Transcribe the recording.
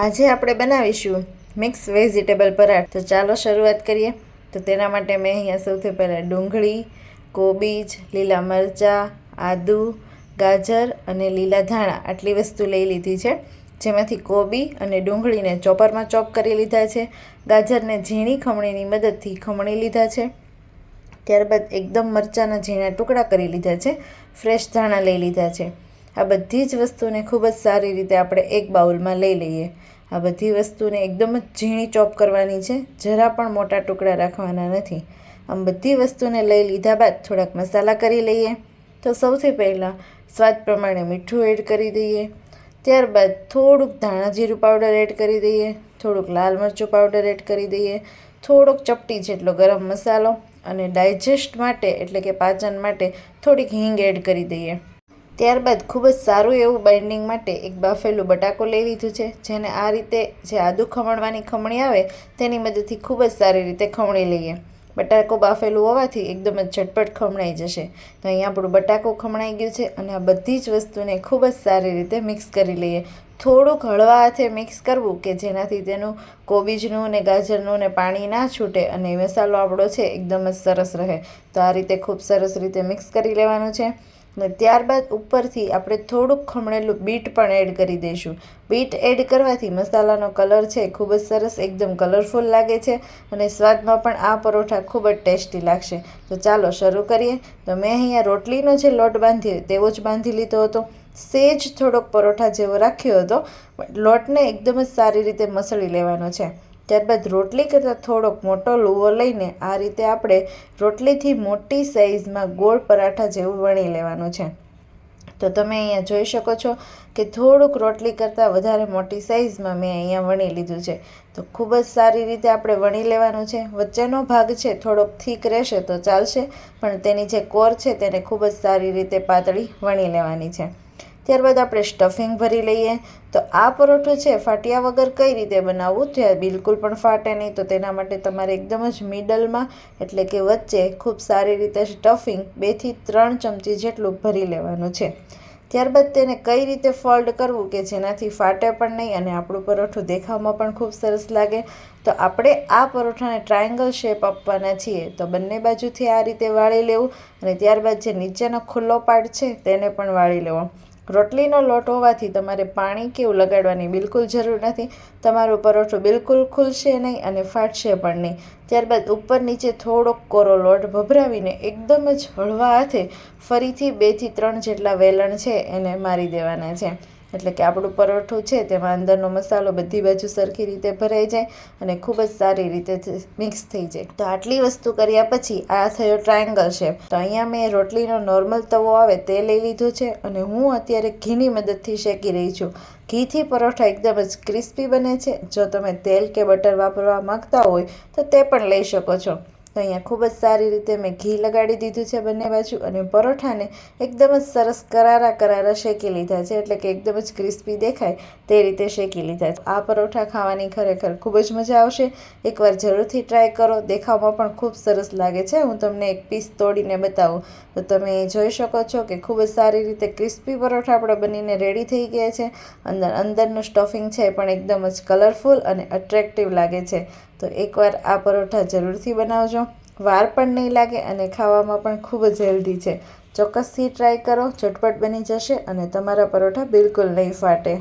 આજે આપણે બનાવીશું મિક્સ વેજીટેબલ પરાઠ. તો ચાલો શરૂઆત કરીએ. તો તેના માટે મેં અહીંયા સૌથી પહેલાં ડુંગળી, કોબીજ, લીલા મરચાં, આદુ, ગાજર અને લીલા ધાણા આટલી વસ્તુ લઈ લીધી છે. જેમાંથી કોબી અને ડુંગળીને ચોપરમાં ચોપ કરી લીધા છે. ગાજરને ઝીણી ખમણીની મદદથી ખમણી લીધા છે. ત્યારબાદ એકદમ મરચાંના ઝીણા ટુકડા કરી લીધા છે. ફ્રેશ ધાણા લઈ લીધા છે. આ બધી જ વસ્તુને ખૂબ જ સારી રીતે આપણે એક બાઉલમાં લઈ લઈએ. આ બધી વસ્તુને એકદમ જ ઝીણી ચોપ કરવાની છે, જરા પણ મોટા ટુકડા રાખવાના નથી. આમ બધી વસ્તુને લઈ લીધા બાદ થોડાક મસાલા કરી લઈએ. તો સૌથી પહેલાં સ્વાદ પ્રમાણે મીઠું એડ કરી દઈએ. ત્યારબાદ થોડુંક ધાણા જીરું પાવડર એડ કરી દઈએ, થોડુંક લાલ મરચું પાવડર એડ કરી દઈએ, થોડોક ચપટી જેટલો ગરમ મસાલો અને ડાયજેસ્ટ માટે એટલે કે પાચન માટે થોડીક હિંગ એડ કરી દઈએ. ત્યારબાદ ખૂબ જ સારું એવું બાઇન્ડિંગ માટે એક બાફેલું બટાકો લઈ લીધું છે, જેને આ રીતે જે આદુ ખમણવાની ખમણી આવે તેની મદદથી ખૂબ જ સારી રીતે ખમણી લઈએ. બટાકો બાફેલું હોવાથી એકદમ જ ઝટપટ ખમણાઈ જશે. તો અહીંયા આપણું બટાકો ખમણાઈ ગયું છે અને આ બધી જ વસ્તુને ખૂબ જ સારી રીતે મિક્સ કરી લઈએ. થોડુંક હળવા હાથે મિક્સ કરવું કે જેનાથી તેનું કોબીજનું ને ગાજરનું ને પાણી ના છૂટે અને મસાલો આપણો છે, એકદમ જ સરસ રહે. તો આ રીતે ખૂબ સરસ રીતે મિક્સ કરી લેવાનું છે. અને ત્યારબાદ ઉપરથી આપણે થોડુંક ખમણેલું બીટ પણ એડ કરી દઈશું. બીટ એડ કરવાથી મસાલાનો કલર છે ખૂબ જ સરસ, એકદમ કલરફુલ લાગે છે અને સ્વાદમાં પણ આ પરોઠા ખૂબ જ ટેસ્ટી લાગશે. તો ચાલો શરૂ કરીએ. તો મેં અહીંયા રોટલીનો જે લોટ બાંધ્યો તેવો જ બાંધી લીધો હતો. સેજ થોડોક પરોઠા જેવો રાખ્યો હતો. લોટને એકદમ જ સારી રીતે મસળી લેવાનો છે. ત્યારબાદ રોટલી કરતાં થોડોક મોટો લુવો લઈને આ રીતે આપણે રોટલીથી મોટી સાઇઝમાં ગોળ પરાઠા જેવું વણી લેવાનું છે. તો તમે અહીંયા જોઈ શકો છો કે થોડુંક રોટલી કરતાં વધારે મોટી સાઇઝમાં મેં અહીંયા વણી લીધું છે. તો ખૂબ જ સારી રીતે આપણે વણી લેવાનું છે. વચ્ચેનો ભાગ છે થોડોક થીક રહેશે તો ચાલશે, પણ તેની જે કોર છે તેને ખૂબ જ સારી રીતે પાતળી વણી લેવાની છે. ત્યારબાદ આપણે સ્ટફિંગ ભરી લઈએ. તો આ પરોઠું છે ફાટ્યા વગર કઈ રીતે બનાવવું? તે બિલકુલ પણ ફાટે નહીં. તો તેના માટે તમારે એકદમ જ મિડલમાં, એટલે કે વચ્ચે, ખૂબ સારી રીતે સ્ટફિંગ બેથી ત્રણ ચમચી જેટલું ભરી લેવાનું છે. ત્યારબાદ તેને કઈ રીતે ફોલ્ડ કરવું કે જેનાથી ફાટે પણ નહીં અને આપણું પરોઠું દેખાવમાં પણ ખૂબ સરસ લાગે? તો આપણે આ પરોઠાને ટ્રાયેંગલ શેપ આપવાના છીએ. તો બંને બાજુથી આ રીતે વાળી લેવું અને ત્યારબાદ જે નીચેનો ખુલ્લો પાર્ટ છે તેને પણ વાળી લેવો. રોટલીનો લોટ હોવાથી તમારે પાણી કેવું લગાડવાની બિલકુલ જરૂર નથી. તમારો પરોઠું બિલકુલ ખુલશે નહીં અને ફાટશે પણ નહીં. ત્યારબાદ ઉપર નીચે થોડોક કોરો લોટ ભભરાવીને એકદમ જ હળવા હાથે ફરીથી બેથી ત્રણ જેટલા વેલણ છે એને મારી દેવાના છે. એટલે કે આપણું પરોઠું છે, તેમાં અંદરનો મસાલો બધી બાજુ સરખી રીતે ભરાઈ જાય અને ખૂબ જ સારી રીતે મિક્સ થઈ જાય. તો આટલી વસ્તુ કર્યા પછી આ થયો ટ્રાયંગલ શેપ તો અહીંયા મેં રોટલીનો નોર્મલ તવો આવે તે લઈ લીધો છે અને હું અત્યારે ઘીની મદદથી શેકી રહી છું. ઘીથી પરોઠા એકદમ જ ક્રિસ્પી બને છે. જો તમે તેલ કે બટર વાપરવા માગતા હોય તો તે પણ લઈ શકો છો. તો અહીંયા ખૂબ જ સારી રીતે મેં ઘી લગાડી દીધું છે બંને બાજુ અને પરોઠાને એકદમ જ સરસ કરારા કરારા શેકી લીધા છે. એટલે કે એકદમ જ ક્રિસ્પી દેખાય તે રીતે શેકી લીધા છે. આ પરોઠા ખાવાની ખરેખર ખૂબ જ મજા આવશે. એકવાર જરૂરથી ટ્રાય કરો. દેખાવમાં પણ ખૂબ સરસ લાગે છે. હું તમને એક પીસ તોડીને બતાવું. તો તમે જોઈ શકો છો કે ખૂબ જ સારી રીતે ક્રિસ્પી પરોઠા આપણે બનીને રેડી થઈ ગયા છે. અંદર અંદરનું સ્ટફિંગ છે પણ એકદમ જ કલરફુલ અને અટ્રેક્ટિવ લાગે છે. તો એકવાર આ પરોઠા જરૂરથી બનાવજો. વાર પણ નહીં લાગે અને ખાવામાં પણ ખૂબ જ હેલ્ધી છે. ચોક્કસથી ટ્રાય કરો, ઝટપટ બની જશે અને તમારા પરોઠા બિલકુલ નહીં ફાટે.